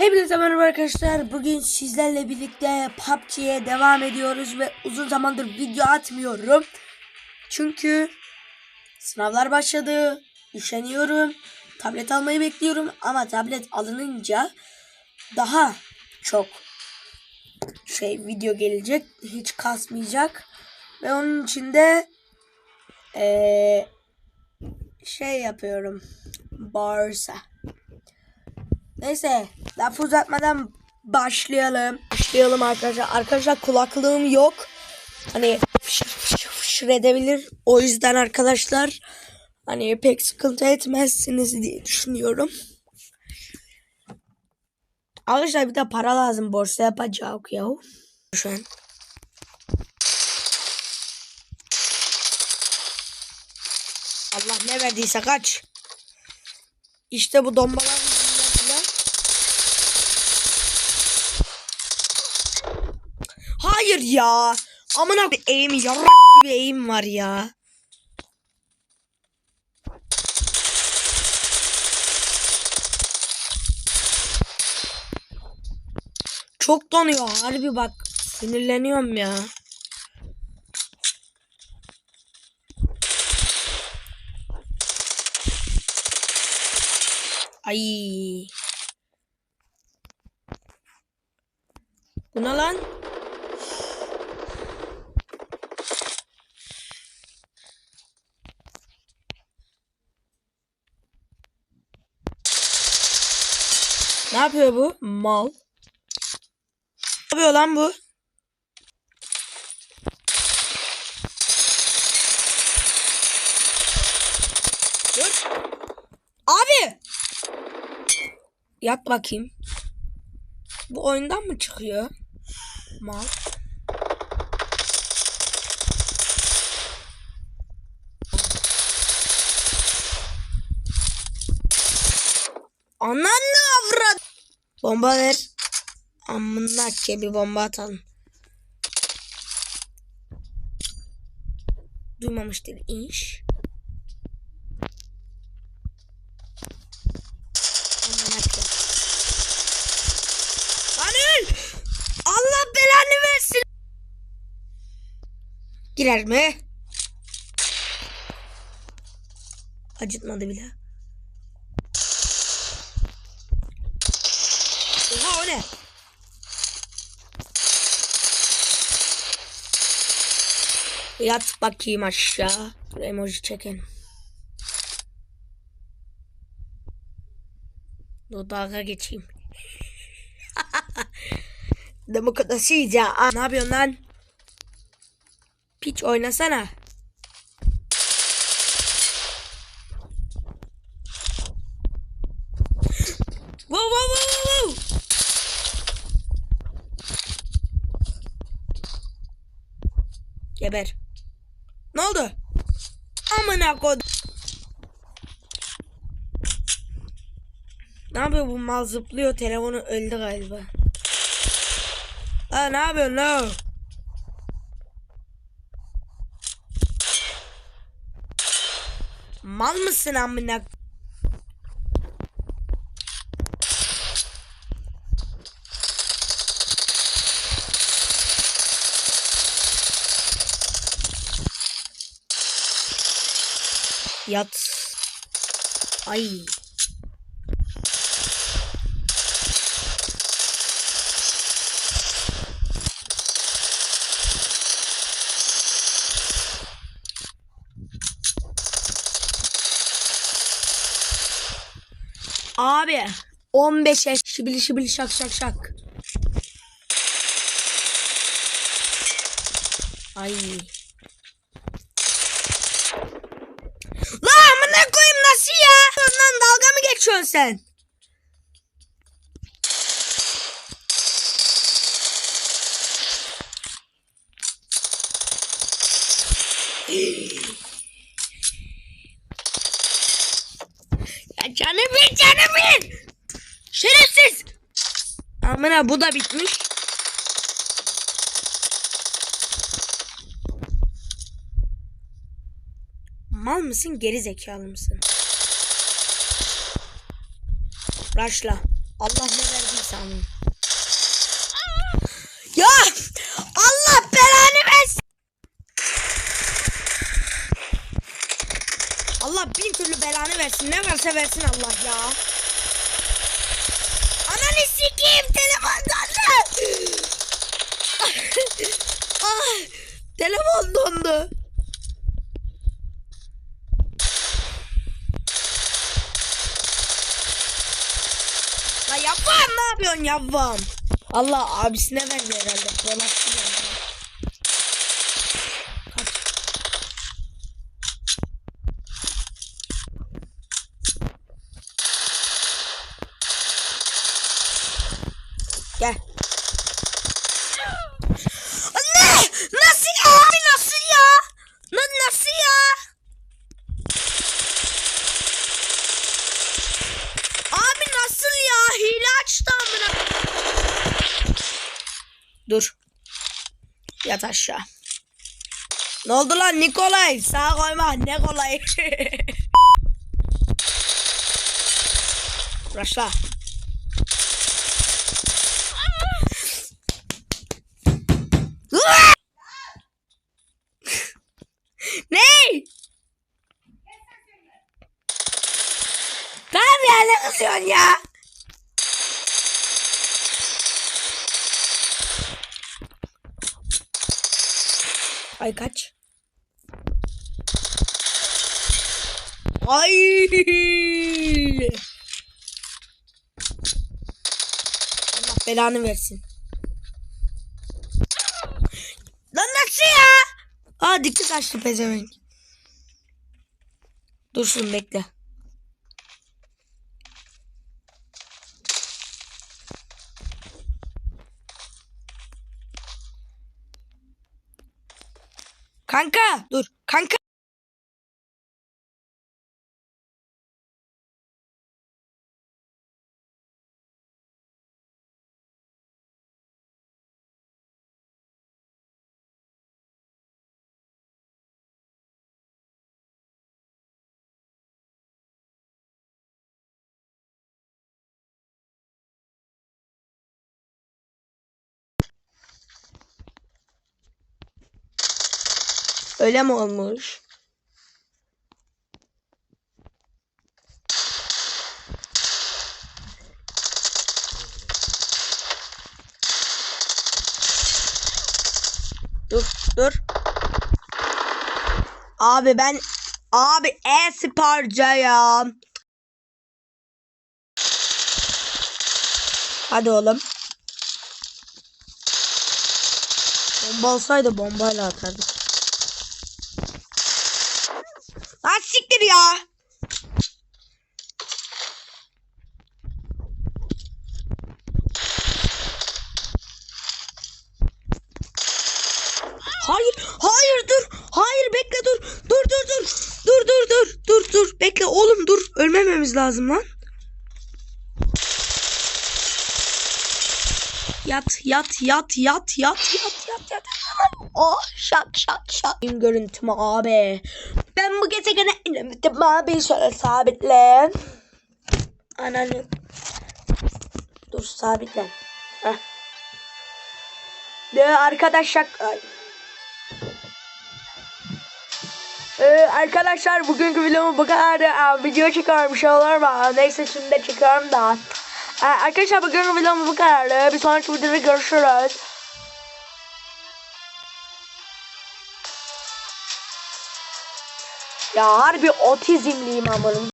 Hepinize merhaba arkadaşlar. Bugün sizlerle birlikte PUBG'ye devam ediyoruz ve uzun zamandır video atmıyorum. Çünkü sınavlar başladı. Üşeniyorum. Tablet almayı bekliyorum ama tablet alınınca daha çok şey video gelecek. Hiç kasmayacak. Ve onun için de eee, şey yapıyorum. Barsa. Neyse laf uzatmadan başlayalım. Başlayalım arkadaşlar. Arkadaşlar kulaklığım yok. Hani fışır fışır fışır edebilir. O yüzden arkadaşlar hani pek sıkıntı etmezsiniz diye düşünüyorum. Arkadaşlar bir de para lazım. Borsa yapacağız ya. Şu an. Allah ne verdiyse kaç. İşte bu dombalar yüzünden bile- Hayır ya. Amına bir eğim yarrak gibi eğim var ya. Çok donuyor harbi bak. Sinirleniyorum ya. Ay. Bu ne lan? Ne yapıyor bu? Mal. Ne yapıyor lan bu? Dur. Abi! Yat bakayım. Bu oyundan mı çıkıyor? Mal. Anan ne avrat? Bomba ver. Amına ke bir bomba atalım. Duymamıştır inş. Anıl! Allah belanı versin. Girer mi? Acıtmadı bile. Oha o ne? Yat bakayım aşağı. Emoji çekin. Dur dalga geçeyim. Demokrasice. Aa, Ne yapıyorsun lan? Piç oynasana. Wow wow wow wow. Geber. Ne oldu? Amına kod. Ne yapıyor bu mal zıplıyor telefonu öldü galiba. Ha ne yapıyorsun lan? Mal mısın amına? Yat. Ay. Abi 15'e şibili şibili şak şak şak. Ay. Lan amına koyayım nasıl ya? Lan dalga mı geçiyorsun sen? Ya canım bir canım bir. Şerefsiz. Amına bu da bitmiş. Mal mısın geri zekalı mısın? Raşla. Allah ne verdiyse. saniye. Ya Allah belanı versin. Allah bin türlü belanı versin. Ne varsa versin Allah ya. Ananı sikeyim telefondan da. ah, telefon dondu. La yapam ne yapıyorsun yapam? Allah abisine verdi herhalde. Polatlı ya. Kaç. Gel. Ne? Nasıl ya? Abi nasıl ya? Na, nasıl ya? Abi nasıl ya? Hile açtı amına. Dur. Yat aşağı. Ne oldu lan Nikolay? Sağa koyma ne kolay. Başla. ne? Tamam ya ne kızıyorsun ya? Ay kaç. Ay. Allah belanı versin. Lan nasıl ya? Aa dikkat kaçtı pezevenk. Dursun bekle. Kanka dur. Kanka. Öyle mi olmuş? Dur dur. Abi ben abi e-sporcuyum. Hadi oğlum. Bomba olsaydı bombayla atardık. Lan siktir ya. Hayır, hayır dur. Hayır bekle dur. Dur dur dur. Dur dur dur. Dur dur. Bekle oğlum dur. Ölmememiz lazım lan. Yat yat yat yat yat yat yat yat. Oh şak şak şak. Benim görüntüm abi. Ben bu gezegene inemedim abi. Şöyle sabitle. Ananı. Dur sabitle. Heh. De arkadaşlar. Ee, arkadaşlar bugünkü videomu bu kadar. Ee, video çekiyorum bir şey olur mu? Neyse şimdi de çekiyorum da. Ee, arkadaşlar bugünkü videomu bu kadar. Bir sonraki videoda görüşürüz. Ya harbi otizmliyim amınım.